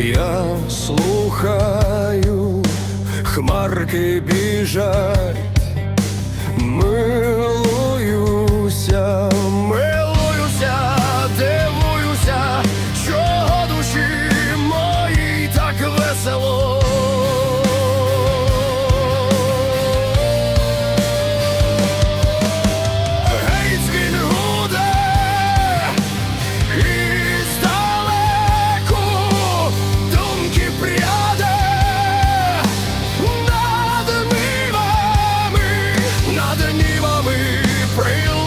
Я слухаю, хмарки біжать, нивами, приливами,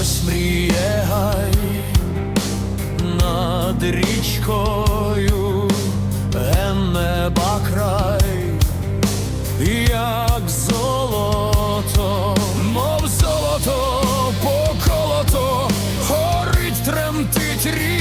Хтось мріє гай над річкою неба край, як золото, мов золото поколото, горить тремтить рік.